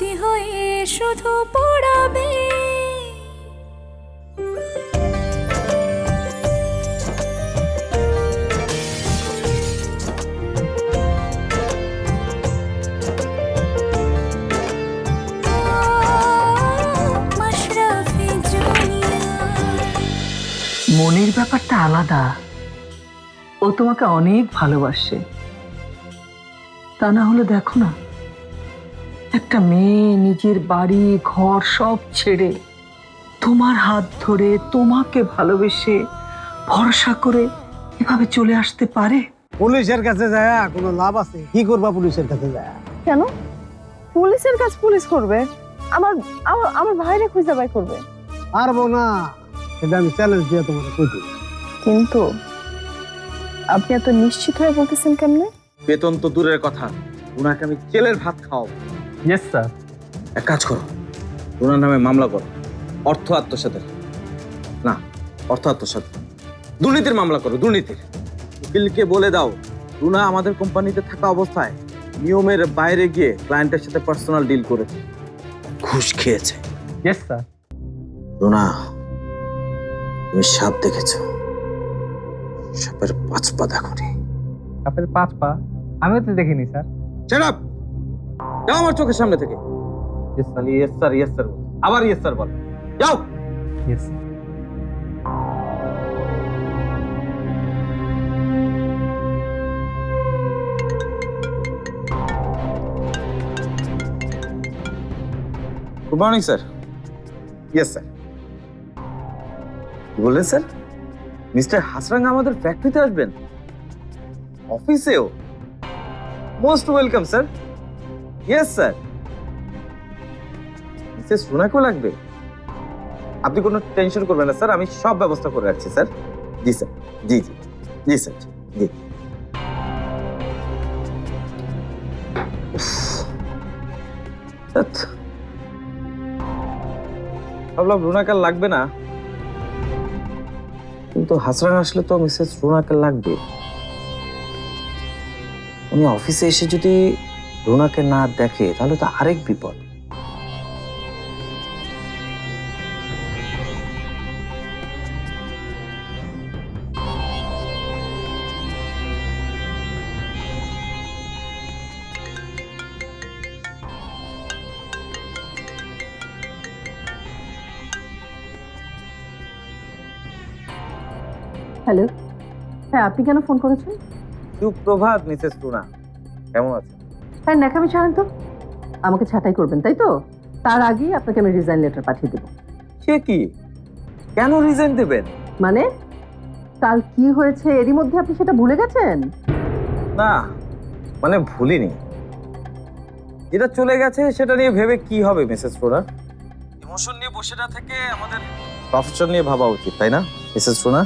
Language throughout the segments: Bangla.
স্মৃতি হয়ে শুধু পড়াবে। মনের ব্যাপারটা আলাদা। ও তোমাকে অনেক ভালোবাসে। তা না হলে দেখো না। একটা মেয়ে নিজের বাড়ি ঘর সব ছেড়ে তোমার হাত ধরে তোমাকে ভালোবেসে ভরসা করে এভাবে চলে আসতে পারে? পুলিশের কাছে যায় কোনো লাভ আছে? কি করবা পুলিশের কাছে যায়? কেন? পুলিশের কাজ পুলিশ করবে। আমার আমার আমার ভাইরে খুঁজে বাই করবে। পারব না। সেটা আমি চ্যালেঞ্জ দিয়ে তোমার কইছি কিন্তু আপনি এত নিশ্চিত হয়ে বলতেছেন কেমনে? বেতন তো দূরের কথা। ওনাকে আমি জেলের ভাত খাওয়াবো। ইয়েস স্যার এক কাজ করো। ওনার নামে মামলা করো। অর্থ আত্মসাতের না অর্থ আত্মসাত। দুর্নীতির মামলা করো দুর্নীতির। উকিলকে বলে দাও রুনা আমাদের কোম্পানিতে থাকা অবস্থায় নিয়মের বাইরে গিয়ে ক্লায়েন্টের সাথে পার্সোনাল ডিল করেছে। ঘুষ খেয়েছে। ইয়েস স্যার রুনা তুমি সাপ দেখেছ। সাপের পাঁচ পা দেখনি। আপনার পাঁচ পা? আমিও তো দেখিনি স্যার up! যাও আমার চোখের সামনে থেকে। Yes sir yes sir yes sir আবার ইয়েস স্যার বল। যাও। Yes good morning sir yes sir বললেন স্যার মিস্টার হাসরাঙ্গ আমাদের ফ্যাক্টরিতে আসবেন। অফিসেও most welcome sir yes sir mrs সোনাকেও লাগবে? আপনি কোনো টেনশন করবেন না স্যার আমি সব ব্যবস্থা করে রাখছি স্যার জি স্যার জি জি। জি স্যার জি। ভাবলাম রুনাকাল লাগবে না। কিন্তু হাসরান আসলে তো মিসেস রুনাকাল লাগবে। উনি অফিসে এসে যদি রুনাকে না দেখে তাহলে তো আরেক বিপদ। হ্যালো হ্যাঁ আপনি কেন ফোন করেছেন? সুপ্রভাত মিসেস রুনা। কেমন আছেন? হ্যাঁ ন্যাকামি ছাড়েন তো? আমাকে ছাঁটাই করবেন তাই তো? তার আগেই আপনাকে আমি রিজাইন লেটার পাঠিয়ে দেবো। সে কি? কেন রিজাইন দেবেন? মানে? কাল কি হয়েছে এরই মধ্যে আপনি সেটা ভুলে গেছেন? না মানে ভুলিনি। যেটা চলে গেছে সেটা নিয়ে ভেবে কি হবে মিসেস রোনা ইমোশন নিয়ে বসে না থেকে আমাদের প্রফেশন নিয়ে ভাবা উচিত তাই না মিসেস রোনা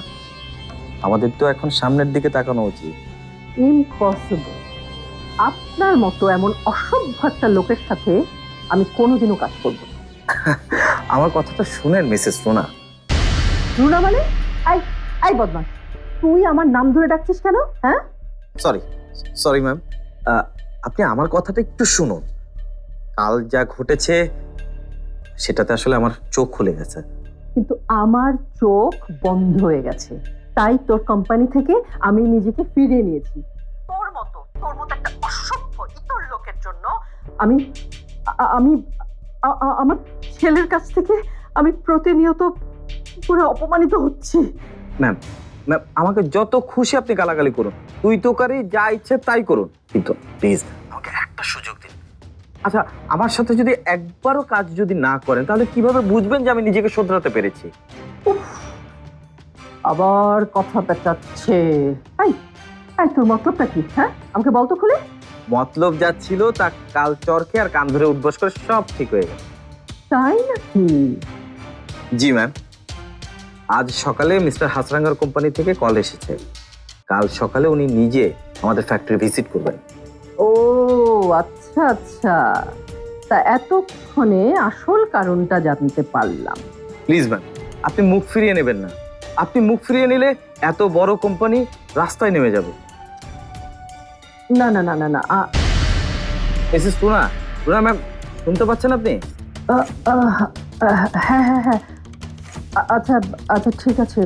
আমাদের তো এখন সামনের দিকে তাকানো উচিত। ইম্পসিবল আপনার মতো এমন অসভ্য একটা লোকের সাথে আমি কোনোদিনও কাজ করব না। আমার কথাটা শুনেন মিসেস রোনা রুনা মানে? আই আই বদমাস তুই আমার নাম ধরে ডাকছিস কেন? হ্যাঁ? সরি সরি ম্যাম আপনি আমার কথাটা একটু শুনুন। কাল যা ঘটেছে সেটাতে আসলে আমার চোখ খুলে গেছে। কিন্তু আমার চোখ বন্ধ হয়ে গেছে। তাই তোর কোম্পানি থেকে আমি নিজেকে ফিরিয়ে নিয়েছি। তোর মতো তোর মতো আমি আমি আমার ছেলের কাছ থেকে আমি প্রতিনিয়ত পুরো অপমানিত হচ্ছি। ম্যাম ম্যাম আমাকে যত খুশি আপনি গালাগালি করুন। তুই তো কারি যা ইচ্ছে তাই করুন। কিন্তু প্লিজ আমাকে একটা সুযোগ দিন। আচ্ছা আমার সাথে যদি একবারও কাজ যদি না করেন তাহলে কীভাবে বুঝবেন যে আমি নিজেকে শোধরাতে পেরেছি? আবার কথা পেঁচাচ্ছে। এই এই তোর মতলবটা কি? হ্যাঁ আমাকে বলতো খুলে। মতলব যা ছিল তা কাল চরকে আর কান ধরে উদ্বাস করে সব ঠিক হয়ে গেছে তাই নাকি? জি ম্যাম আজ সকালে মিস্টার হাসরাঙ্গার কোম্পানি থেকে কল এসেছে। কাল সকালে উনি নিজে আমাদের ফ্যাক্টরি ভিজিট করবেন। ও আচ্ছা আচ্ছা। তা এতক্ষণে আসল কারণটা জানতে পারলাম। প্লিজ ম্যাম আপনি মুখ ফিরিয়ে নেবেন না। আপনি মুখ ফিরিয়ে নিলে এত বড় কোম্পানি রাস্তায় নেমে যাবে। না না না না না আ- মিসেস টুনা টুনা ম্যাম শুনতে পাচ্ছেন আপনি? হ্যাঁ হ্যাঁ হ্যাঁ। আচ্ছা আচ্ছা ঠিক আছে।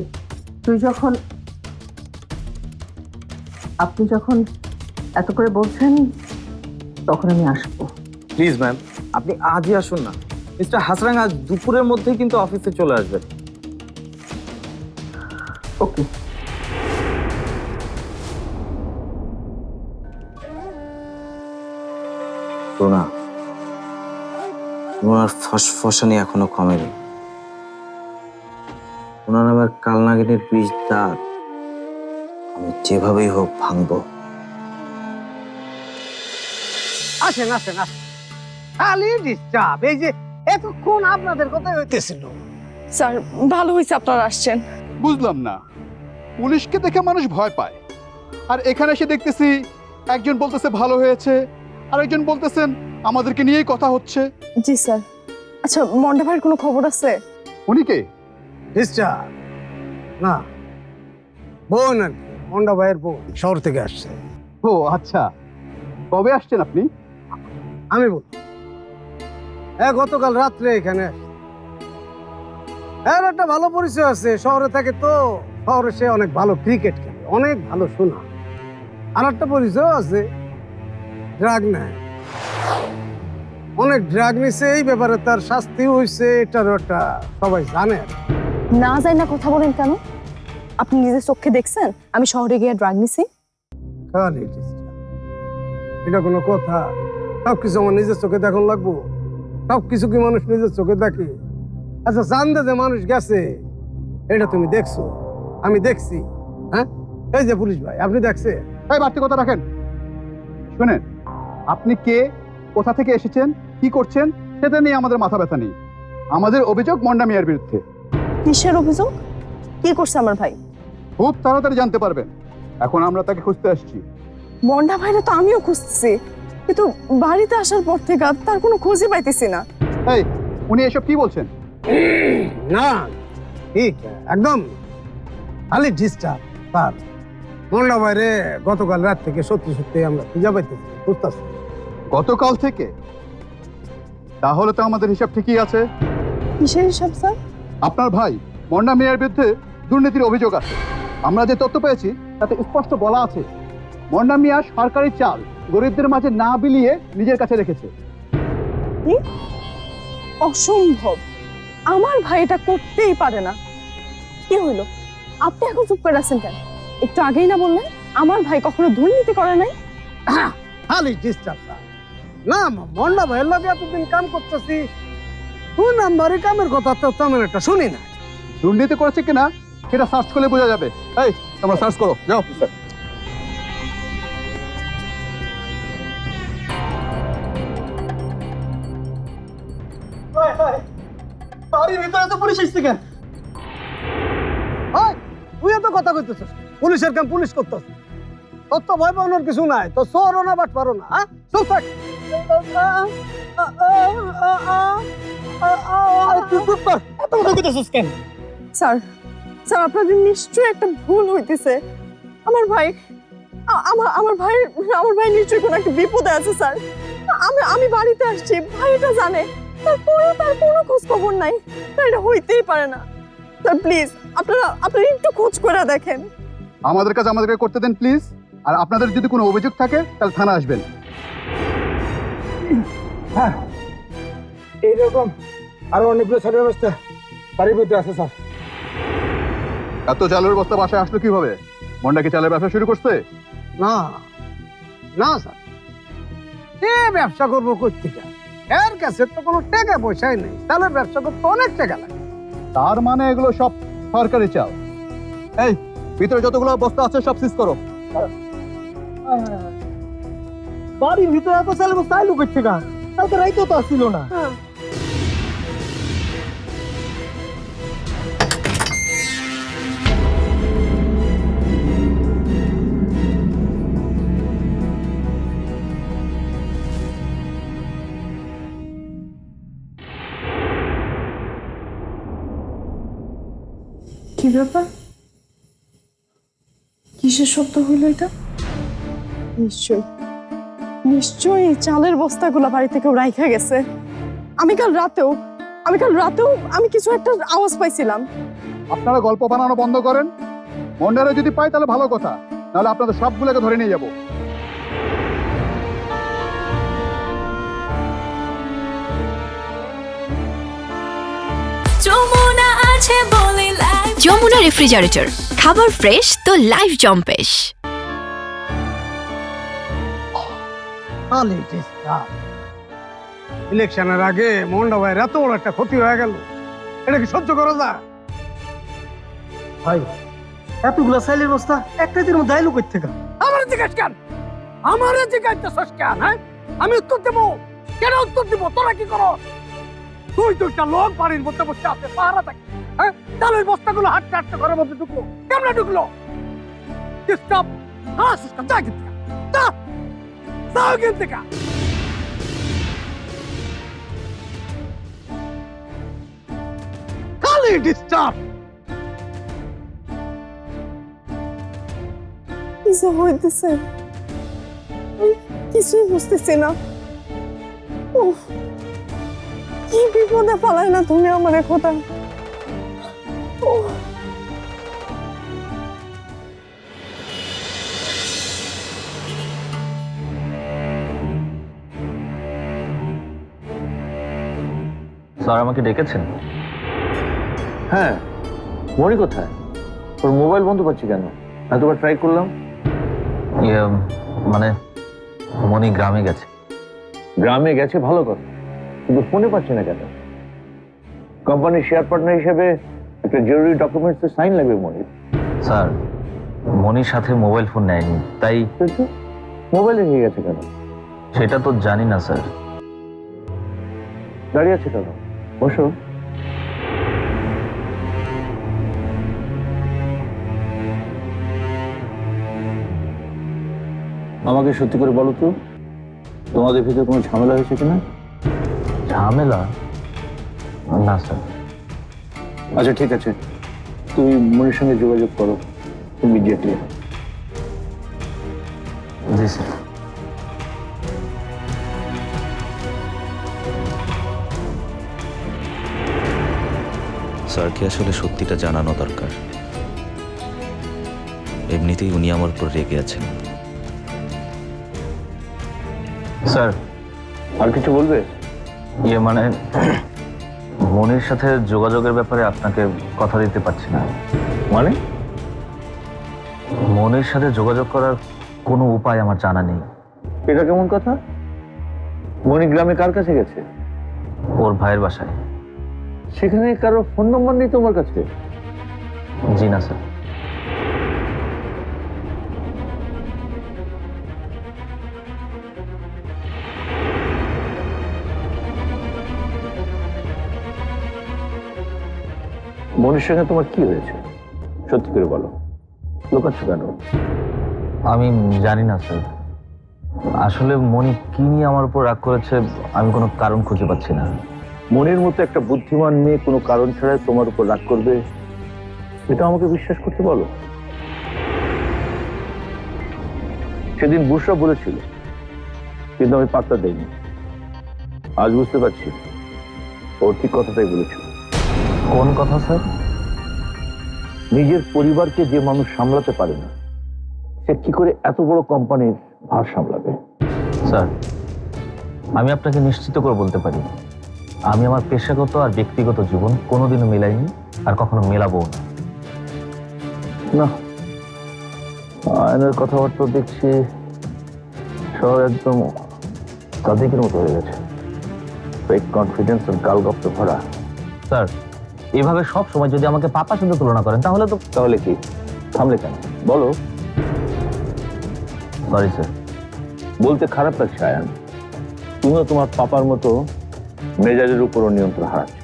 তুই যখন আপনি যখন এত করে বলছেন তখন আমি আসব। প্লিজ ম্যাম আপনি আজই আসুন না। মিস্টার হাসরাং আজ দুপুরের মধ্যেই কিন্তু অফিসে চলে আসবেন। ওকে। রুনা রুনার ফসফসানি এখনও কমেনি। ওনার নামের কালনাগিনীর বীজ দাঁত আমি যেভাবেই হোক ভাঙবো। আসেন আসেন আসেন। খালি ডিস্টার্ব। এই যে এতক্ষণ আপনাদের কথা হইতেছিল। স্যার ভালো হয়েছে আপনারা আসছেন। বুঝলাম না। পুলিশকে দেখে মানুষ ভয় পায়। আর এখানে এসে দেখতেছি একজন বলতেছে ভালো হয়েছে আর একজন বলতেছেন আমাদেরকে নিয়েই কথা হচ্ছে। জি স্যার। আচ্ছা মন্ডা ভাইয়ের কোনো খবর আছে? উনি কে? ডিস্টার্ব না। বোন আর কি মন্ডা ভাইয়ের বোন শহর থেকে আসছে। ও আচ্ছা। কবে আসছেন আপনি? আমি বল হ্যাঁ গতকাল রাত্রে এখানে আসছে। এর একটা ভালো পরিচয় আছে শহরে থাকে তো। শহরে সে অনেক ভালো ক্রিকেট খেলে অনেক ভালো শোনা। আর একটা পরিচয় আছে ড্রাগ নেয়। অনেক ড্রাগ নিছে এই ব্যাপারে তার শাস্তি হয়েছে এটারও একটা সবাই জানে। না যাই না কথা বলেন কেন? আপনি নিজের চোখে দেখছেন? আমি শহরে গিয়ে ড্রাগ নিছি। খালি এটা কোনো কথা। সব কিছু আমার নিজের চোখে দেখুন লাগবো। সব কিছু কি মানুষ নিজের চোখে দেখে? আচ্ছা জানতে যে মানুষ গেছে এটা তুমি দেখছ। আমি দেখছি হ্যাঁ? এই যে পুলিশ ভাই আপনি দেখছে ভাই বাড়তি কথা রাখেন। শুনেন আপনি কে? কোথা থেকে এসেছেন? কি করছেন? সেটা নিয়ে আমাদের মাথা ব্যথা নেই। আমাদের অভিযোগ মন্ডা মিয়ার বিরুদ্ধে। কিসের অভিযোগ? কি করছে আমার ভাই? খুব তাড়াতাড়ি জানতে পারবেন। এখন আমরা তাকে খুঁজতে আসছি। মন্ডা ভাইরা তো আমিও খুঁজছি কিন্তু বাড়িতে আসার পর থেকে আর তার কোনো খোঁজই পাইতেছি না। এই উনি এসব কি বলছেন? না ঠিক একদম। খালি ডিস্টার্ব স্যার মন্ডা বাইরে গতকাল রাত থেকে সত্যি সত্যি আমরা খুঁজে পাইতেছি বুঝতেছি গতকাল থেকে? তাহলে তো আমাদের হিসাব ঠিকই আছে। কিসের হিসাব স্যার? আপনার ভাই মন্ডা মিয়ার বিরুদ্ধে দুর্নীতির অভিযোগ আছে। আমরা যে তথ্য পেয়েছি তাতে স্পষ্ট বলা আছে মন্ডা মিয়া সরকারি চাল গরিবদের মাঝে না বিলিয়ে নিজের কাছে রেখেছে। অসম্ভব। আমার ভাই এটা করতেই পারে না। কি হইল? আপনি এখন চুপ করে আছেন কেন? একটু আগেই না বললেন আমার ভাই কখনো দুর্নীতি করে নাই? খালি ডিস্টার্ব স্যার। না মন্ডা ভাইয়ের লগে এতদিন কাম করতেছি। কোন নাম্বারে কামের কথা তো তেমন একটা শুনি না। দুর্নীতি করেছে কিনা সেটা সার্চ করলে বোঝা যাবে। এই তোমরা সার্চ করো যাও। বাড়ির ভিতরে তো পুলিশ এসছে কেন? তুই এত কথা কইতেছিস? পুলিশের কাম পুলিশ করতেছ। তোর তো ভয় পাওয়ানোর কিছু নাই তো চোরও না বাট পারো না আ? চুপ থাক। এত কথা কইতেছিস কেন? স্যার স্যার আপনাদের নিশ্চয়ই একটা ভুল হইতেছে। আমার ভাই আমার আমার ভাই আমার ভাই নিশ্চয়ই কোনো একটা বিপদে আছে স্যার। আমি আমি বাড়িতে আসছি ভাই এটা জানে। তারপরেও তার কোনো খোঁজ খবর নাই। স্যার এটা হইতেই পারে না। স্যার প্লিজ আপনারা আপনারা একটু খোঁজ করে দেখেন। আমাদের কাছে আমাদেরকে করতে দেন প্লিজ। আর আপনাদের যদি কোনো অভিযোগ থাকে তাহলে থানা আসবেন। এইরকম আরও অনেকগুলো ছাড়ের ব্যবস্থা বাড়ির মধ্যে আছে স্যার। এত চালের বস্তা বাসায় আসলো কীভাবে? মন্ডা কি চালের ব্যবসা শুরু করছে? না না স্যার। এ ব্যবসা করব কোথেকে এর কাছে তো কোনো টাকা পয়সাই নেই। তাহলে ব্যবসা করতে অনেক টাকা লাগে। তার মানে এগুলো সব সরকারি চাল। এই ভিতরে যতগুলো বস্তা আছে সব সিজ করো। বাড়ির ভিতরে এত চাল বস্তা আইলো কোথেকে কালকে রাইতেও তো আসছিল না। কি ব্যাপার? কিসের শব্দ হইল এটা? নিশ্চয় নিশ্চয়ই চালের বস্তাগুলো বাড়ি থেকে রাইখা গেছে। আমি কাল রাতেও আমি কাল রাতেও আমি কিছু একটা আওয়াজ পাইছিলাম। আপনারা গল্প বানানো বন্ধ করেন। মন্ডারে যদি পাই তাহলে ভালো কথা। নাহলে আপনাদের সবগুলোকে ধরে নিয়ে যাব। যমুনা আছে বলে যমুনা রেফ্রিজারেটর খাবার ফ্রেশ তো লাইফ জম্পেশ ইলেকশনের আগে মোহনটা ভাইয়ের এত বড় একটা ক্ষতি হয়ে গেল। এটা কি সহ্য করা যায়? ভাই এতগুলা সাইলের বস্তা একটা দিন মধ্যে আইলো কই থেকে? আমার জিজ্ঞেস কেন? আমার জিজ্ঞাসা কেন হ্যাঁ? আমি উত্তর দেবো। কেন উত্তর দিব? তোরা কি করো? তুই তো একটা লোক বাড়ির মধ্যে বসে আছে পাহারা থাকে হ্যাঁ? তাহলে ওই বস্তাগুলো হাঁটতে হাঁটতে ঘরের মধ্যে ঢুকলো। কেমনে ঢুকলো? স্টপ হ্যাঁ যা কিন্তু। যাও কিন্তু খালি ডিস্টার্ব কিছু হইতেছে আমি কিছুই বুঝতেছি না উফ, কি বিপদে পালাই না তুমি আমার কথা স্যার আমাকে ডেকেছেন? হ্যাঁ। মনি কোথায়? তোর মোবাইল বন্ধ পাচ্ছি কেন? এতবার ট্রাই করলাম। ইয়ে মানে মনি গ্রামে গেছে। গ্রামে গেছে ভালো কথা। কিন্তু ফোনে পাচ্ছি না কেন? কোম্পানির শেয়ার পার্টনার হিসেবে একটা জরুরি ডকুমেন্টস সাইন লাগবে মনির। স্যার মনির সাথে মোবাইল ফোন নেয়নি তাই মোবাইলে নিয়ে গেছে কেন? সেটা তো জানি না স্যার। দাঁড়িয়ে আছে কেন? বসো। আমাকে সত্যি করে বলো তো তোমাদের ভিতরে কোনো ঝামেলা হয়েছে কিনা? ঝামেলা? না স্যার। আচ্ছা ঠিক আছে। তুমি মনির সঙ্গে যোগাযোগ করো ইমিডিয়েটলি জি স্যার। স্যারকে আসলে সত্যিটা জানানো দরকার। এমনিতেই উনি আমার উপর রেগে আছেন। স্যার আর কিছু বলবে? ইয়ে মানে মনির সাথে যোগাযোগের ব্যাপারে আপনাকে কথা দিতে পারছি না। মানে? মনির সাথে যোগাযোগ করার কোনো উপায় আমার জানা নেই। এটা কেমন কথা? মনি গ্রামে কার কাছে গেছে? ওর ভাইয়ের বাসায়। সেখানে কারও ফোন নম্বর নেই তোমার কাছে? জি না স্যার। মনির সঙ্গে তোমার কি হয়েছে? সত্যি করে বলো। লোকাচ্ছ কেন? আমি জানি না স্যার। আসলে মনি কি নিয়ে আমার উপর রাগ করেছে আমি কোনো কারণ খুঁজে পাচ্ছি না। মনের মতো একটা বুদ্ধিমান মেয়ে কোনো কারণ ছাড়াই তোমার উপর রাগ করবে? এটা আমাকে বিশ্বাস করতে বলো। সেদিন বুসরা বলেছিল কিন্তু আমি পাত্তা দেইনি। আজ বুঝতে পারছি। ও ঠিক কথাটাই বলেছিল। কোন কথা স্যার? নিজের পরিবারকে যে মানুষ সামলাতে পারে না সে কি করে এত বড় কোম্পানির ভার সামলাবে? স্যার আমি আপনাকে নিশ্চিত করে বলতে পারি আমি আমার পেশাগত আর ব্যক্তিগত জীবন কোনোদিনও মেলাইনি আর কখনো মেলাবো না। না। আয়নের কথাবার্তা দেখছি সব একদম কাদিকের মতো হয়ে গেছে। ফেক কনফিডেন্স আর গালগপ্প ভরা। স্যার এভাবে সব সময় যদি আমাকে পাপার সঙ্গে তুলনা করেন তাহলে তো তাহলে কি? থামলে কেন? বলো। সরি স্যার বলতে খারাপ লাগছে আয়ান। তুমিও তোমার পাপার মতো মেজাজের উপরও নিয়ন্ত্রণ হারাচ্ছ।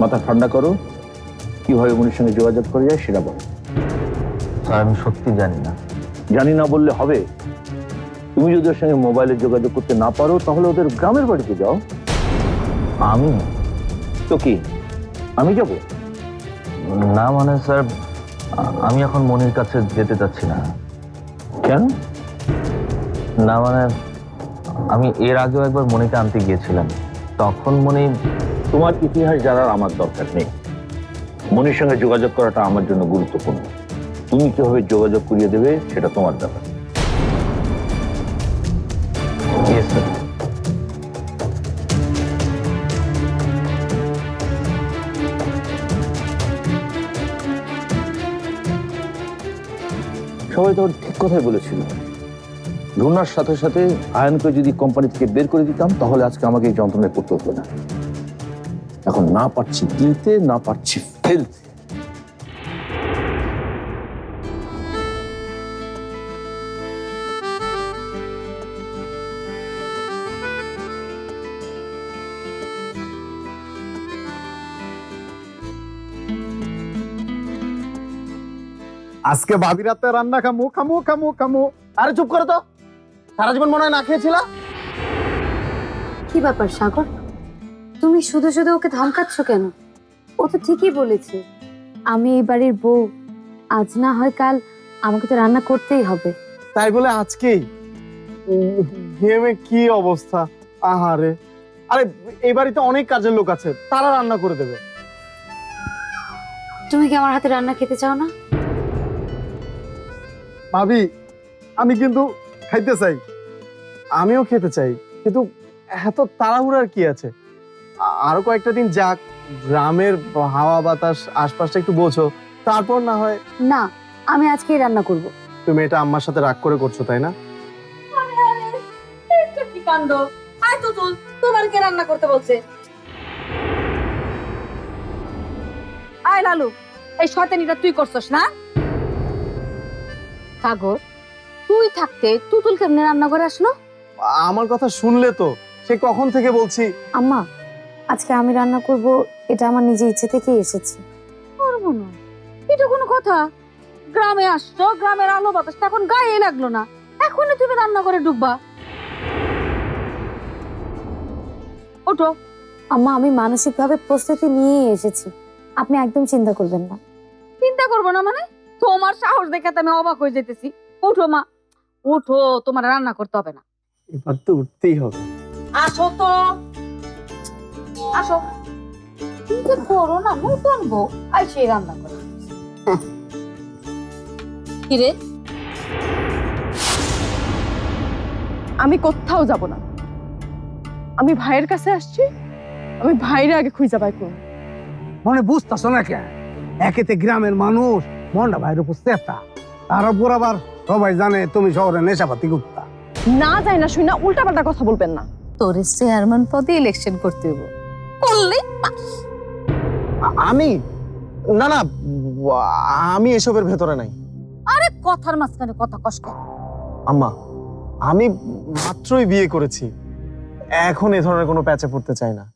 মাথা ঠান্ডা করো। কীভাবে উনির সঙ্গে যোগাযোগ করে যায় সেটা বলো। স্যার আমি সত্যি জানি না। জানি না বললে হবে। তুমি যদি ওর সঙ্গে মোবাইলে যোগাযোগ করতে না পারো তাহলে ওদের গ্রামের বাড়িতে যাও। আমি? তো কি? আমি যাব? না মানে স্যার আমি এখন মনির কাছে যেতে চাচ্ছি না। কেন? না মানে আমি এর আগেও একবার মনিকে আনতে গিয়েছিলাম। তখন মনে তোমার ইতিহাস জানার আমার দরকার নেই। মনির সঙ্গে যোগাযোগ করাটা আমার জন্য গুরুত্বপূর্ণ। তুমি কীভাবে যোগাযোগ করিয়ে দেবে সেটা তোমার ব্যাপার। সবাই তো ঠিক কথাই বলেছিল। রুনার সাথে সাথে আয়নকে যদি কোম্পানি থেকে বের করে দিতাম তাহলে আজকে আমাকে এই যন্ত্রণায় পড়তে হতো না। এখন না পারছি দিতে না পারছি ফেলতে। আজকে ভাবি রাতে রান্না খামু খামু খামু খামু। আরে চুপ করে তো। সারা জীবন মনে হয় না খেয়েছিলা? কি ব্যাপার সাগর? তুমি শুধু শুধু ওকে ধমকাচ্ছ কেন? ও তো ঠিকই বলেছে। আমি এই বাড়ির বউ। আজ না হয় কাল আমাকে তো রান্না করতেই হবে। তাই বলে আজকেই? গেমে কি অবস্থা? আহারে। আরে এই বাড়িতে অনেক কাজের লোক আছে। তারা রান্না করে দেবে। তুমি কি আমার হাতে রান্না খেতে চাও না? ভাবি আমি কিন্তু খাইতে চাই। আমিও খেতে চাই কিন্তু এত তাড়াহুড়ার কি আছে? আরও কয়েকটা দিন যাক গ্রামের হাওয়া বাতাস আশপাশটা একটু বোঝো তারপর না হয় না আমি আজকেই রান্না করব। তুমি এটা আম্মার সাথে রাগ করে করছ তাই না? কাণ্ড আয় তো তুল তোমার কে রান্না করতে বলছে? আয় লালু এই শয়তানিটা তুই করছস না? সাগর তুই থাকতে তুতুল কেমনে রান্না করে আসলো? আমার কথা শুনলে তো। সে কখন থেকে বলছি? আম্মা আজকে আমি রান্না করব এটা আমার নিজের ইচ্ছে থেকেই এসেছে। করব না। এটা কোনো কথা? গ্রামে আসছো গ্রামের আলো বাতাস এখন গায়ে লাগল না। এখনই তুমি রান্না করে ডুববা ওঠো। আম্মা আমি মানসিকভাবে প্রস্তুতি নিয়ে এসেছি। আপনি একদম চিন্তা করবেন না। চিন্তা করব না মানে? তোমার সাহস দেখে তো আমি অবাক হয়ে যেতেছি। ওঠো মা। ওঠো তোমার রান্না করতে হবে না। এবার তো উঠতেই হবে। আসো তো। আসো। কিন্তু করো না নতুন বউ। আর সেই রান্না করো। কিরে আমি কোথাও যাব না। আমি ভাইয়ের কাছে আসছি আমি ভাইরে আগে খুঁজে পাই করব। মনে বুঝতেছো না কেন একেতে গ্রামের মানুষ মনটা বাইরে উপস্থিত তার উপর আবার সবাই জানে তুমি শহরে নেশাপাতি করতা না যায় না শুই না উল্টাপাল্টা কথা বলবেন না। তোর চেয়ারম্যান পদে ইলেকশন করতে হইব। করলেই আ- আমি? না না আমি এসবের ভেতরে নাই। আরে কথার মাঝখানে কথা কষ্ট আম্মা আমি মাত্রই বিয়ে করেছি। এখন এ ধরনের কোনো প্যাচে পড়তে চাই না।